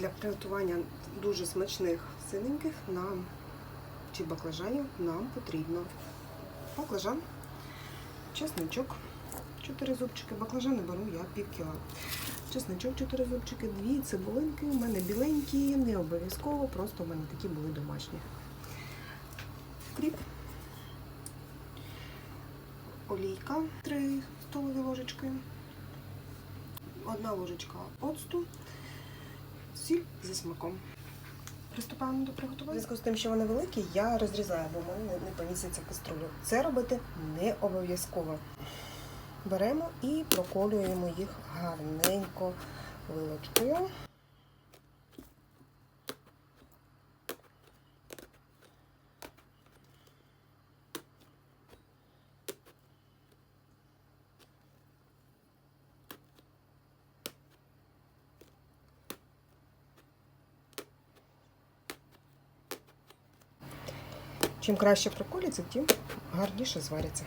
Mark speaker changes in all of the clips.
Speaker 1: Для приготування дуже смачних синеньких нам чи баклажанів нам потрібно баклажан, чесничок, 4 зубчики. Баклажани беру я пів кіла. Чесничок 4 зубчики, дві цибулинки. У мене біленькі, не обов'язково, просто у мене такі були домашні. Кріп. Олійка 3 столові ложечки. Одна ложечка оцту, сіль зі смаком. Приступаємо до приготування. Зв'язку з тим, що вони великі, я розрізаю, бо в мене не поміститься каструлю. Це робити не обов'язково. Беремо і проколюємо їх гарненько вилочкою. Чим краще проколяться, тим гарніше зваряться.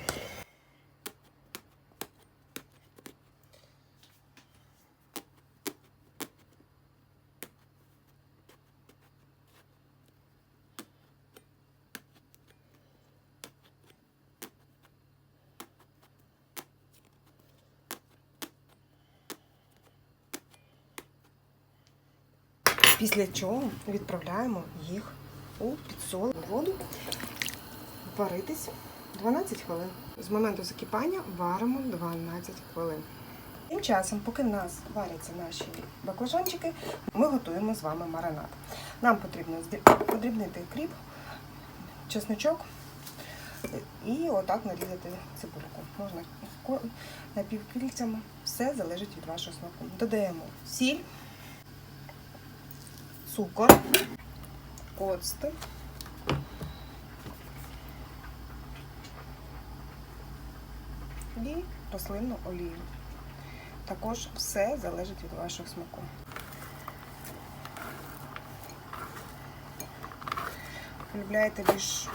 Speaker 1: Після чого відправляємо їх у підсолену воду варитись 12 хвилин. З моменту закипання варимо 12 хвилин. Тим часом, поки в нас варяться наші баклажанчики, ми готуємо з вами маринад. Нам потрібно подрібнити кріп, чесночок і отак нарізати цибульку. Можна напівкільцями, все залежить від вашого смаку. Додаємо сіль, цукор, оцти. і рослинну олію. Також все залежить від вашого смаку. Полюбляєте більш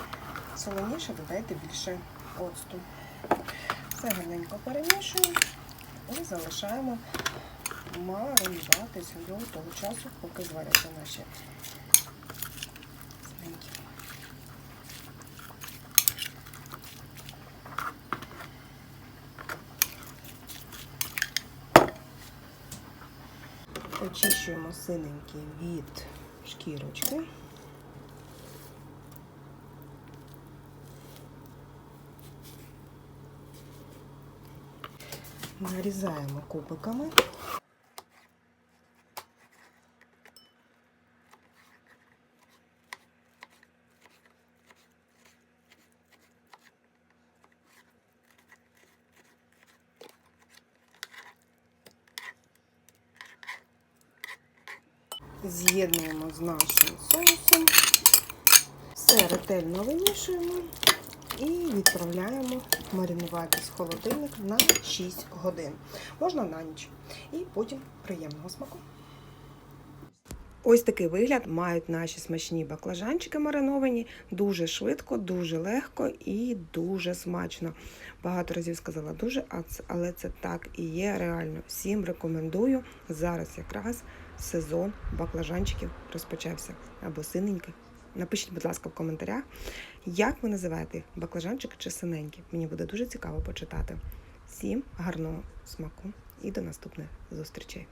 Speaker 1: солоніше, додайте більше оцту. Все гарненько перемішуємо і залишаємо маринуватися до того часу, поки зваряться наші свинки. Очищуємо синенькі від шкірочки. Нарізаємо кубиками. З'єднуємо з нашим соусом. Все ретельно вимішуємо і відправляємо маринувати з холодильник на 6 годин. Можна на ніч. І потім приємного смаку. Ось такий вигляд мають наші смачні баклажанчики мариновані. Дуже швидко, дуже легко і дуже смачно. Багато разів сказала дуже, але це так і є реально. Всім рекомендую. Зараз якраз сезон баклажанчиків розпочався або синеньких. Напишіть, будь ласка, в коментарях, як ви називаєте їх, баклажанчики чи синенькі. Мені буде дуже цікаво почитати. Всім гарного смаку і до наступних зустрічей!